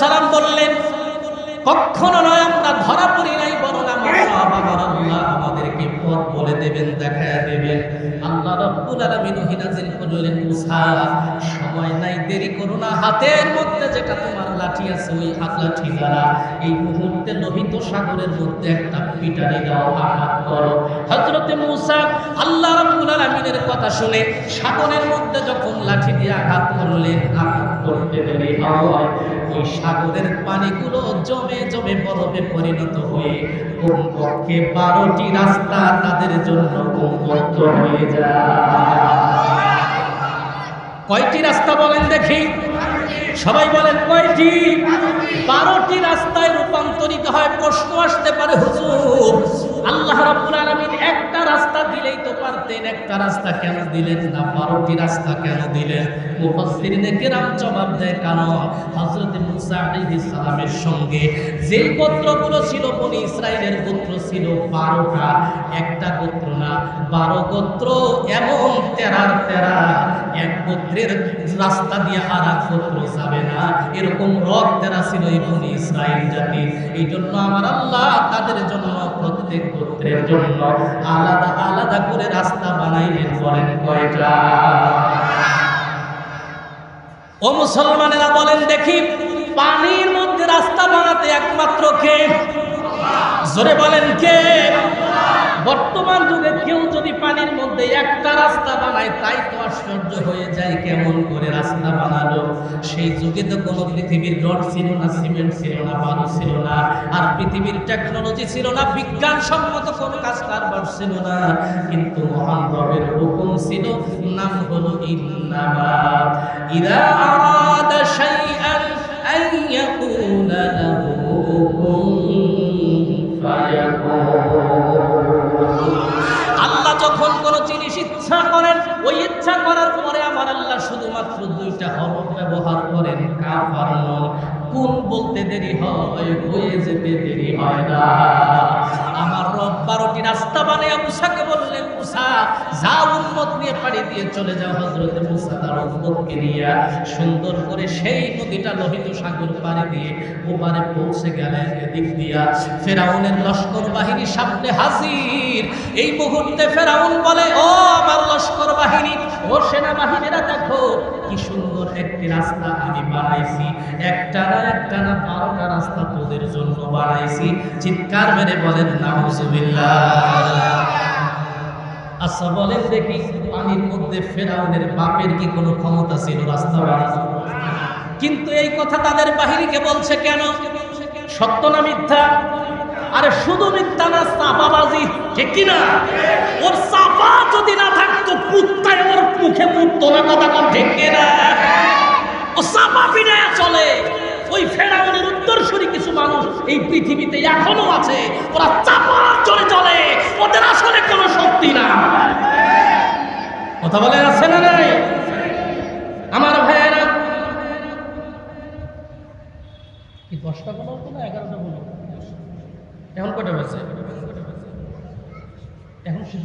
সালাম বললেন, কখনো নয়, আমরা ধরা পড়ি নাই আমাদেরকে পথ বলে দেবেন দেবেন। এই মুহূর্তে সাগরের মধ্যে একটা আঘাত করো। কথা শুনে সাগরের মধ্যে যখন লাঠি দিয়ে আঘাত করলেন, আঘাত করতে হয়। ওই সাগরের পানিগুলো জমে জমে বরফে পরিণত হয়ে কমপক্ষে বারোটি রাস্তা তাদের জন্য উন্মুক্ত হয়ে যায়। কয়টি রাস্তা বলেন দেখি? সবাই বলেন কয়টি? বারোটি রাস্তায় রূপান্তরিত হয়। প্রশ্ন আসতে পারে, হুজুর, আল্লাহ রাব্বুল আলামিন রাস্তা দিলেই তো পারতেন, একটা রাস্তা কেন দিলেন না, বারোটি রাস্তা কেন দিলেন? মুফাসসিরিনে কেরাম জবাব দেয় কারণ হযরত সঙ্গে। যে গোত্রগুলো ছিল, বনি ইসরাইলের গোত্র ছিল বারোটা। একটা গোত্র না, বারো গোত্র এমন তেরার তেরা। এক গোত্রের রাস্তা দিয়ে আর এক গোত্র যাবে না। এরকম রথ তেরা ছিল এই বনি ইসরায়েল জাতি, এই জন্য আমার আল্লাহ তাদের জন্য, প্রত্যেক গোত্রের জন্য আলাদা আলাদা করে রাস্তা বানাইলেন বলেন কয়টা? ও মুসলমানেরা বলেন দেখি, পানির মধ্যে রাস্তা বানাতে একমাত্র কে? জোরে বলেন কে? বর্তমান পানির মধ্যে একটা রাস্তা বানায়, তাই তো আশ্চর্য হয়ে যায় কেমন করে রাস্তা বানালো। সেই যুগে তো কোনো পৃথিবীর রড ছিল না, সিমেন্ট ছিল না, বালু ছিল না, আর পৃথিবীর টেকনোলজি ছিল না বিজ্ঞান সম্মত কোনো কাজ কারবার ছিল না। কিন্তু মহান রবের হুকুম ছিল, নাম হলো ইন্নামা। ইদা ইচ্ছা করার পরে আমার আল্লাহ শুধুমাত্র দুইটা হরফ ব্যবহার করেন, কাফার নন কোন বলতে দেরি হয়, হয়ে যেতে দেরি হয় না। আমার রব বারোটি রাস্তা বানিয়ে মুসাকে বললেন, মুসা যা উন্মত নিয়ে পাড়ি দিয়ে চলে যাও হজরতে মুসা তার উন্মতকে নিয়ে। সুন্দর করে সেই নদীটা লোহিত সাগর পাড়ি দিয়ে ওপারে পৌঁছে গেলেন এদিক দিয়া। ফেরাউনের লস্কর বাহিনী সামনে হাজির। এই মুহূর্তে ফেরাউন বলে, ও আমার লস্কর বাহিনী, ও সেনাবাহিনীরা দেখো কি সুন্দর একটি রাস্তা আমি বানাইছি, একটা না একটা না বারোটা রাস্তা তোদের জন্য বানাইছি। চিৎকার মেরে বলেন নাউজুবিল্লাহ আচ্ছা বলেন দেখি, পানির মধ্যে ফেরাউনের বাপের কি কোনো ক্ষমতা ছিল রাস্তা বানানো কিন্তু এই কথা তাদের বাহিনীকে বলছে কেন? সত্য না মিথ্যা? আরে শুধু মিথ্যা না চাপাবাজি ঠিক কি না ওর চাপা যদি না থাকতো পুত্তায় ওর মুখে পুত্ত না, কথা কম ঠিক পিড়ায় চলে। ওই ফেরাউনের উত্তরসূরি কিছু মানুষ এই পৃথিবীতে এখনও আছে। ওরা চাপা চলে চলে। ওদের আসলে কোনো শক্তি না। কথা বলে আছে না নাই? আমার ভাইয়েরা, কি দশটা বলো না এগারোটা বলো? এখন কটা বাজে? এখন শেষ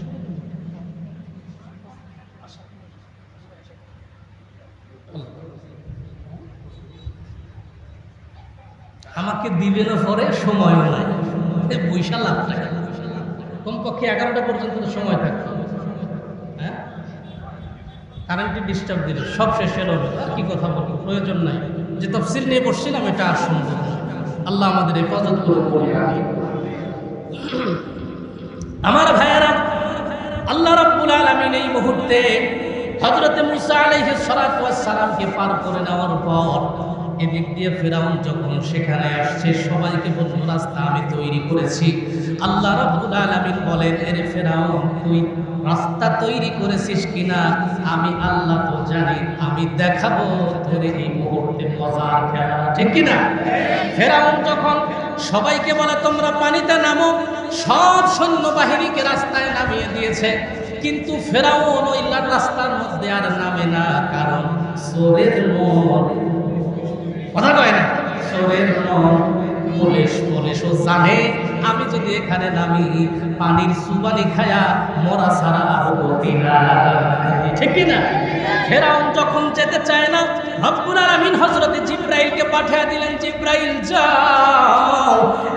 আমাকে দিবে না পরে সময়ও নাই। পয়সা লাভ থাকে। কমপক্ষে এগারোটা পর্যন্ত সময় থাকতো। হ্যাঁ? কারেন্টে ডিস্টার্ব দিল। সব শেষ হলো আর কি কথা বলব? প্রয়োজন নাই। যে তফসিল নিয়ে বসছিলাম, এটা আর শুনব আল্লাহ আমাদের হেফাজত করে আমার ভাইয়েরা, আল্লাহ রাব্বুল আলামিন এই মুহূর্তে হযরতে মুসা আলাইহিস সালাতু ওয়াস সালামকে পার করে নেওয়ার পর এদিক দিয়ে ফেরাউন যখন সেখানে আসছে, সবাইকে বলল রাস্তা আমি তৈরি করেছি। আল্লাহ রাব্বুল আলামিন বলেন, এরে ফেরাউন, তুই রাস্তা তৈরি করেছিস কিনা? আমি আল্লাহ তো জানি, আমি দেখাবো তোর এই মুহূর্তে মজার খেলা। ঠিক কিনা? ফেরাউন যখন সবাইকে বলে, তোমরা পানিতে নামো। সব সৈন্যবাহিনীকে রাস্তায় নামিয়ে দিয়েছে। কিন্তু ফেরাউন ওই রাস্তার মধ্যে আর নামে না, কারণ চোরের মন কথা কয় না? সরের পুলিশ পুলিশও জানে, আমি যদি এখানে নামি, পানির সুবানি খায়া মরা ছাড়া আর গতি। ঠিক কিনা ফেরাউন যখন যেতে চায় না রব্বুল আমিন হযরত জিব্রাইল জিব্রাইলকে পাঠিয়ে দিলেন, জিব্রাইল, যাও।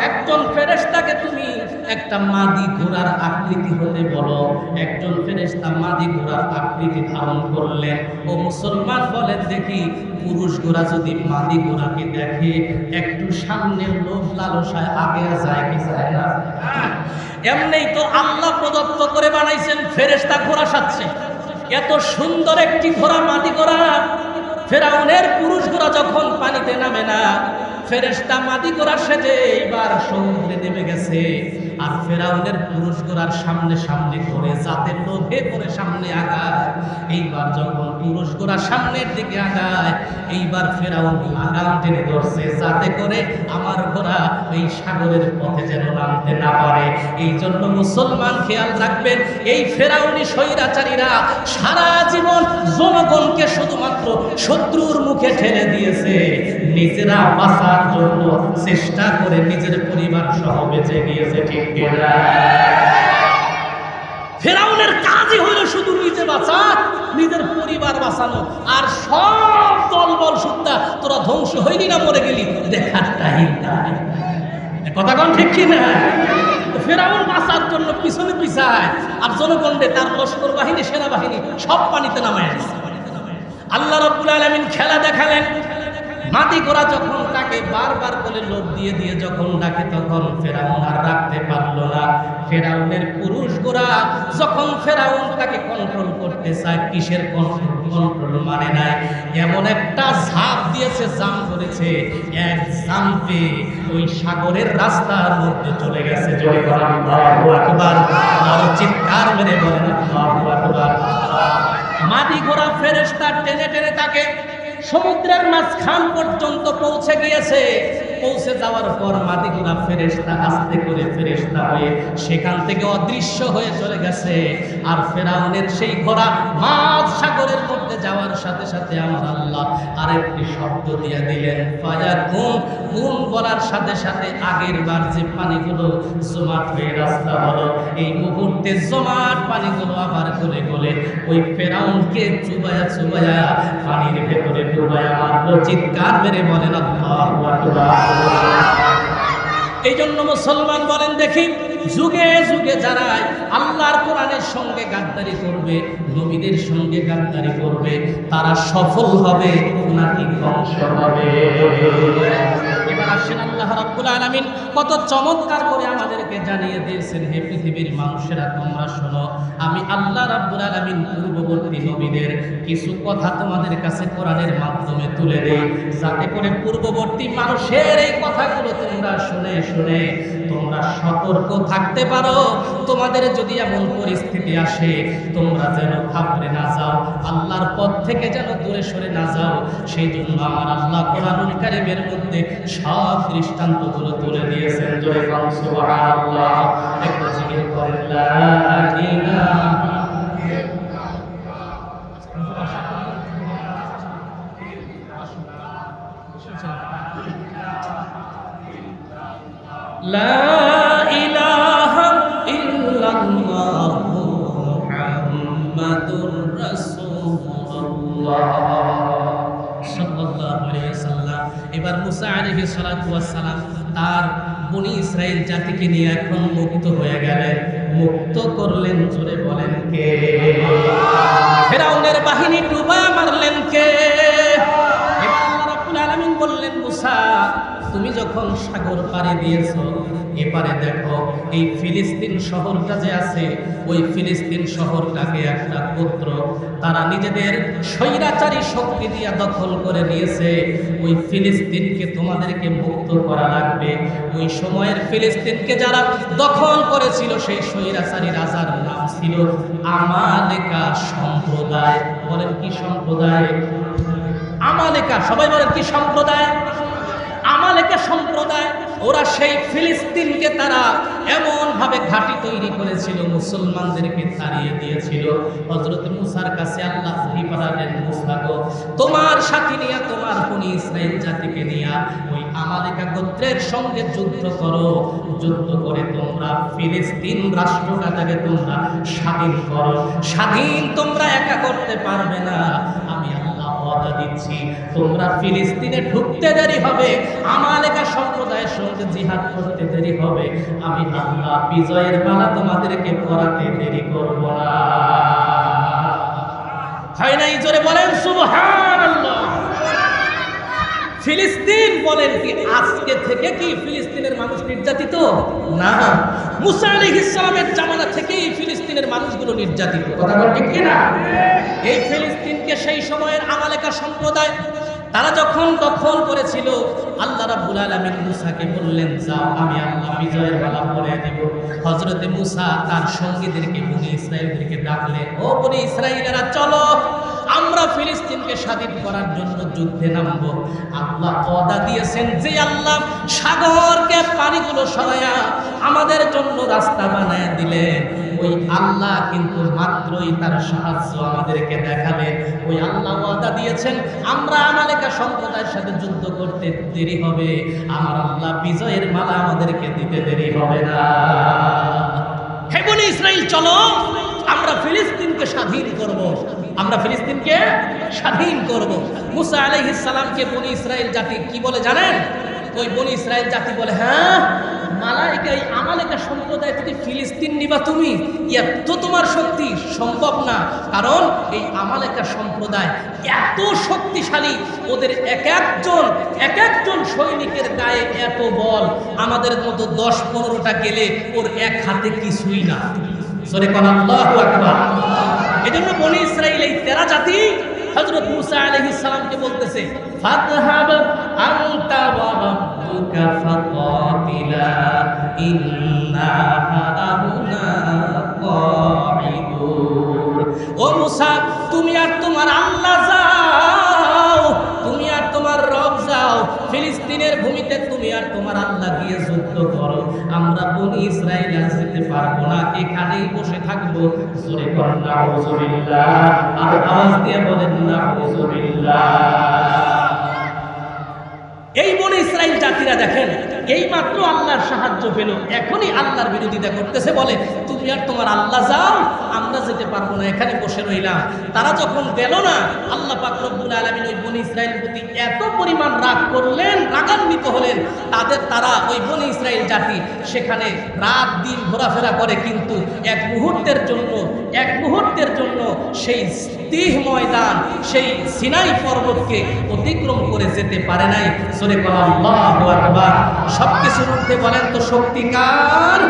একজন ফেরেশতাকে তুমি একটা মাদি ঘোড়ার আকৃতি হতে বলো। একজন ফেরেশতা মাদি ঘোড়ার আকৃতি ধারণ করলেন। ও মুসলমান বলেন, দেখি, পুরুষ ঘোড়া যদি মাদি ঘোড়াকে দেখে, একটু সামনের লোভ লালসায় আগে যায় কি যায় না? এমনি তো আল্লাহ প্রদত্ত করে বানাইছেন, ফেরেশতা ঘোড়া সাচ্ছে এত সুন্দর একটি ঘোড়া, মাদি ঘোড়া। ফেরাউনের পুরুষ ঘোড়া যখন পানিতে নামে না, ফেরেশতা মাদি ঘোড়া সেজে এইবার সমুদ্রে নেমে গেছে। আর ফেরাউনের পুরুষ ঘোড়ার সামনে সামনে করে যাতে লোভে করে সামনে আগায় এইবার যখন ঘোড়া সামনের দিকে আগায়, এইবার ফেরাউন লাগাম টেনে ধরছে, যাতে করে আমার ঘোড়া এই সাগরের পথে যেন নামতে না পারে এই জন্য মুসলমান খেয়াল রাখবেন, এই ফেরাউনি স্বৈরাচারীরা সারা জীবন জনগণকে শুধুমাত্র শত্রুর মুখে ঠেলে দিয়েছে নিজেরা বাঁচার জন্য চেষ্টা করে নিজের পরিবার সহ বেঁচে গিয়েছে, ঠিক? ফেরাউনের কাজই হলো শুধু নিজে বাঁচা নিজের পরিবার বাঁচানো। আর সব দলবল সুদ্ধা তোরা ধ্বংস হইলি না, মরে গেলি। দেখার কথা কোন ঠিক কি না? ফেরাউন বাঁচার জন্য পিছনে পিছায়, আর জনগণে তার লস্কর বাহিনী, সেনাবাহিনী সব পানিতে নামায় আল্লাহ রব্বুল আলমিন খেলা দেখালেন। মাটি গোড়া যখন তাকে বারবার বলে লোভ দিয়ে দিয়ে যখন ডাকে, তখন ফেরাউন আর রাখতে পারল না। ফেরাউনের পুরুষ গোড়া যখন ফেরাউন তাকে কন্ট্রোল করতে চায়, কিসের কন্ট্রোল কন্ট্রোল মানে নাই। এমন একটা ঝাঁপ দিয়েছে, জাম করেছে এক জাম্পে ওই সাগরের রাস্তার মধ্যে চলে গেছে। জয় করা চিৎকার মেরে বলেন মাটি ঘোড়া ফেরেস্তা টেনে টেনে তাকে সমুদ্রের মাঝখান পর্যন্ত পৌঁছে গিয়েছে। পৌঁছে যাওয়ার পর ঘোড়া ফেরেস্তা আস্তে করে ফেরেস্তা হয়ে সেখান থেকে অদৃশ্য হয়ে চলে গেছে। আর ফেরাউনের সেই ঘোড়া মাছ সাগরের মধ্যে যাওয়ার সাথে সাথে আমার আল্লাহ আরেকটি শব্দ দিয়ে দিলেন, ফায়া গুম গুম বলার সাথে সাথে আগের বার যে পানিগুলো জমাট হয়ে রাস্তা হলো, এই মুহূর্তে জমাট পানিগুলো আবার গলে গলে ওই ফেরাউনকে চুবায়া চুবায়া পানির ভেতরে ডুবায়া মারলো। চিৎকার মেরে বলেন এই জন্য মুসলমান বলেন, দেখি যুগে যুগে যারা আল্লাহর কোরআনের সঙ্গে গাদ্দারি করবে নবীদের সঙ্গে গাদ্দারি করবে তারা সফল হবে নাকি ধ্বংস হবে। আসেন আল্লাহ রাব্বুল আলামিন। কত চমৎকার করে আমাদেরকে জানিয়ে দিয়েছেন, হে পৃথিবীর মানুষেরা, তোমরা শোনো, আমি আল্লাহ রাব্বুল আলামিন পূর্ববর্তী নবীদের কিছু কথা তোমাদের কাছে কোরআনের মাধ্যমে তুলে দেই। যাতে করে পূর্ববর্তী মানুষের এই কথাগুলো তোমরা শুনে শুনে তোমরা সতর্ক থাকতে পারো। তোমাদের যদি এমন পরিস্থিতি আসে, তোমরা যেন ঘাবড়ে না যাও, আল্লাহর পথ থেকে যেন দূরে সরে না যাও। সেই জন্য আমার আল্লাহ কোরআনুল কারিমের মধ্যে সব দৃষ্টান্তগুলো তুলে দিয়েছেন জোরে বল সুবহানাল্লাহ একটু জিকির করেন লা ইলাহা لا সালাম তার বনি ইসরাইল জাতিকে নিয়ে এখন মুক্ত হয়ে গেলেন। মুক্ত করলেন জোরে বলেন কে? ফেরাউনের বাহিনী ডুবা মারলেন কে? আল্লাহ রাব্বুল আলামিন বললেন, মুসা, তুমি যখন সাগর পাড়ি দিয়েছ এপারে দেখো, এই ফিলিস্তিন শহরটা যে আছে, ওই ফিলিস্তিন শহরটাকে একটা পুত্র তারা নিজেদের স্বৈরাচারী শক্তি দিয়ে দখল করে নিয়েছে। ওই ফিলিস্তিনকে তোমাদেরকে মুক্ত করা লাগবে। ওই সময়ের ফিলিস্তিনকে যারা দখল করেছিল, সেই স্বৈরাচারী রাজার নাম ছিল আমালেকা সম্প্রদায়। বলেন কি সম্প্রদায়? আমালেকা, সবাই বলেন কি সম্প্রদায়? আমালেকা সম্প্রদায়। ওরা সেই ফিলিস্তিনকে তারা এমন ভাবে ঘাঁটি তৈরি করেছিল, মুসলমানদেরকে তাড়িয়ে দিয়েছিল। হজরত মুসার কাছে আল্লাহ ওহী তোমার সাথী নিয়ে, তোমার বনি ইসরায়েল জাতিকে নিয়ে ওই আমালেকা গোত্রের সঙ্গে যুদ্ধ করো। যুদ্ধ করে তোমরা ফিলিস্তিন রাষ্ট্রটাকে তোমরা স্বাধীন করো। স্বাধীন তোমরা একা করতে পারবে না। আমি আল্লাহ দিচ্ছি, তোমরা ফিলিস্তিনে ঢুকতে দেরি হবে। আমালেকা সম্প্রদায়ের জিহাদ করতে দেরি হবে। আমি আল্লাহ বিজয়ের মালা তোমাদেরকে পরাতে দেরি করব না। আজকে থেকে কি ফিলিস্তিনের মানুষ নির্যাতিত? না। থেকেই ফিলিস্তিনের মানুষগুলো নির্যাতিত। এই ফিলিস্তিনকে সেই সময়ের আমালেকা সম্প্রদায় তারা যখন দখল করেছিল আল্লাহ রাব্বুল আলামিন মুসাকে বললেন, যাও, আমি আল্লাহ বিজয়ের মালা পরে দেব। হযরত মুসা তার সঙ্গীদেরকে, বনি ইসরায়েলদেরকে ডাকলেন, ও বনি ইসরায়েলেরা চলো। আমরা ফিলিস্তিনকে স্বাধীন করার জন্য যুদ্ধে নামব। আল্লাহ ওয়াদা দিয়েছেন, যে আল্লাহ সাগরকে পানিগুলো সরাইয়া আমাদের জন্য রাস্তা বানায় দিলেন ওই আল্লাহ কিন্তু মাত্রই তার সাহায্য আমাদেরকে দেখাবে। ওই আল্লাহ ওয়াদা দিয়েছেন, আমরা আমালেকা সম্প্রদায়ের সাথে যুদ্ধ করতে দেরি হবে, আমার আল্লাহ বিজয়ের মালা আমাদেরকে দিতে দেরি হবে না। হে বনি ইসরাইল, চলো, আমরা ফিলিস্তিনকে স্বাধীন করব। আমরা ফিলিস্তিনকে স্বাধীন করব। মুসা আলাইহিস সালামকে বনি ইসরাইল জাতি কি বলে জানেন? ওই বনি ইসরাইল জাতি বলে হ্যাঁ মালাইকা এই আমালেকা সম্প্রদায় থেকে ফিলিস্তিন নিবা তুমি। এত তোমার শক্তি সম্ভব না। কারণ এই আমালেকা সম্প্রদায় এত শক্তিশালী। ওদের এক একজন এক একজন সৈনিকের গায়ে এত বল। আমাদের মতো দশ পনেরোটা গেলে ওর এক হাতে কিছুই না। সরে কোন এজন্য বনি ইসরায়েল এই তেরা জাতি হজরত মুসা আলহ ইসলামকে বলতেছে ও মুসা, তুমি আর তোমার গিয়ে যুদ্ধ করো। আমরা বনি ইসরায়েল আর যেতে পারব না। এখানেই বসে থাকব। জোরে আওয়াজ দিয়ে বলেন, নাউজুবিল্লাহ। এই বনে ইসরায়েল জাতিরা দেখেন এই মাত্র আল্লাহর সাহায্য পেল। এখনই আল্লাহর বিরোধিতা করতেছে, বলে, তুমি আর তোমার আল্লাহ যাও, আমরা যেতে পারব না, এখানে বসে রইলাম। তারা যখন গেল না, আল্লাহ পাক রব্বুল আলামিন ইসরায়েলের প্রতি এত পরিমাণ রাগ করলেন, রাগান্বিত হলেন, তাদের তারা ওই বনি ইসরায়েল জাতি সেখানে রাত দিন ঘোরাফেরা করে, কিন্তু এক মুহূর্তের জন্য, এক মুহূর্তের জন্য সেই তিহ ময়দান, সেই সিনাই পর্বতকে অতিক্রম করে যেতে পারে নাই। সরে আল্লাহু আকবার। সবকিছুর মধ্যে বলেন তো শক্তিকার